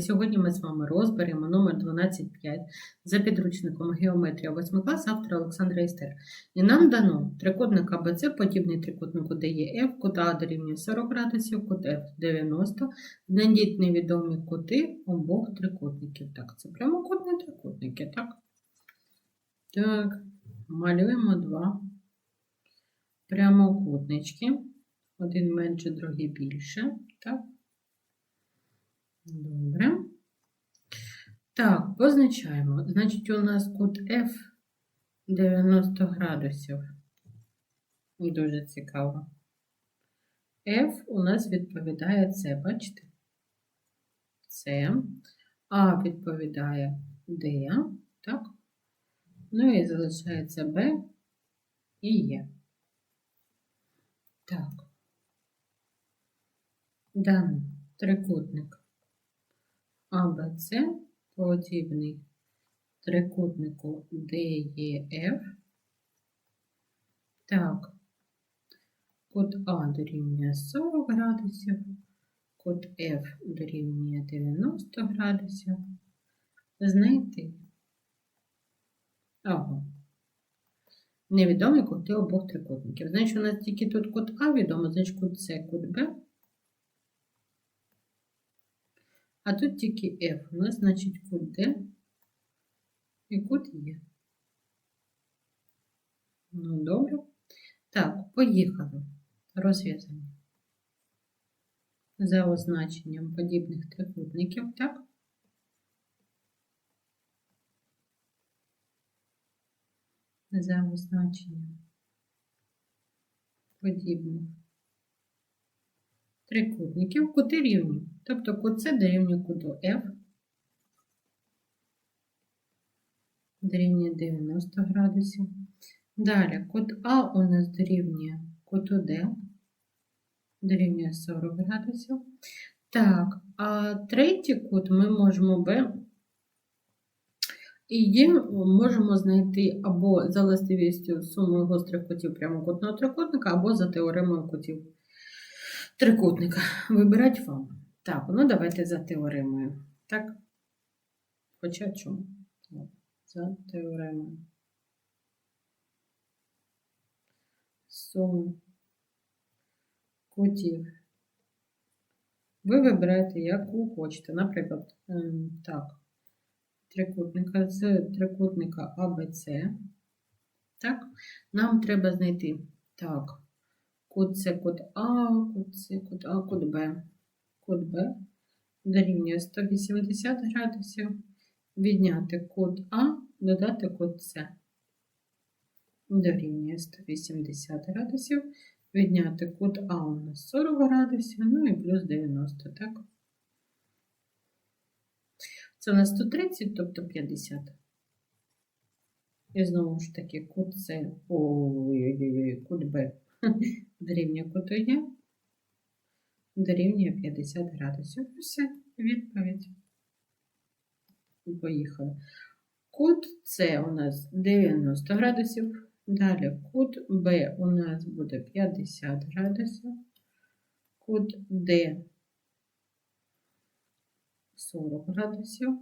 Сьогодні ми з вами розберемо номер 12.5 за підручником Геометрія 8 клас автора Олександра Істер. І нам дано трикутник АБЦ, подібний трикутнику ДЕФ, кут А дорівнює 40 градусів, кут F 90. Знайдіть невідомі кути обох трикутників. Так, це прямокутні трикутники, так? Так, малюємо два прямокутнички. Один менше, другий більше. Так. Добре. Так, позначаємо. Значить, у нас кут F 90 градусів. Дуже цікаво. F у нас відповідає С, бачите? С. А відповідає D, так? Ну і залишається Б і Е. Так. Даний трикутник АБЦ подібний трикутнику ДЕФ. Так, кут А дорівнює 40 градусів, кут F дорівнює 90 градусів. Знайти. Ага. Невідомі кути обох трикутників. Значить, у нас тільки тут кут А відомо, значить кут С, кут Б. А тут тільки F. У нас, значить, кут D і кут Е. Ну, добре. Так, поїхали. Розв'язання. За означенням подібних трикутників, так? За означенням подібних трикутників, кути рівні. Тобто кут С дорівнює куту F, дорівнює 90 градусів. Далі кут А у нас дорівнює куту D, дорівнює 40 градусів. Так, а третій кут ми можемо Б і Є можемо знайти або за властивістю сумою гострих кутів прямокутного трикутника, або за теоремою кутів трикутника. Вибирать вам. Так, ну давайте за теоремою. Так? Хоча чому? За теоремою. Суму кутів. Ви вибираєте, яку хочете. Наприклад, ем, так, трикутника з трикутника АБЦ. Так, нам треба знайти. Так, кут С, кут А, кут С, кут А, кут Б. Кут Б дорівнює 180 градусів. Відняти кут А, додати кут С. Дорівнює 180 градусів. Відняти кут А у нас 40 градусів, ну і плюс 90, так? Це у нас 130, тобто 50. І знову ж таки, кут С, ой-ой-ой, кут Б дорівнює куту Є, дорівнює 50 градусів. Все, відповідь. Поїхали. Кут С у нас 90 градусів. Далі кут Б у нас буде 50 градусів. Кут Д 40 градусів.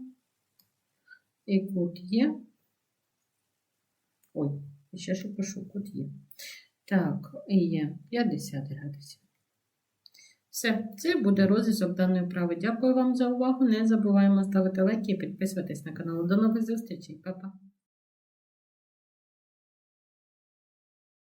І кут Є. Ой, ще що пишу, кут Є. Так, і є 50 градусів. Все, це буде розв'язок даної вправи. Дякую вам за увагу. Не забуваємо ставити лайки і підписуватись на канал. До нових зустрічей, Па-па!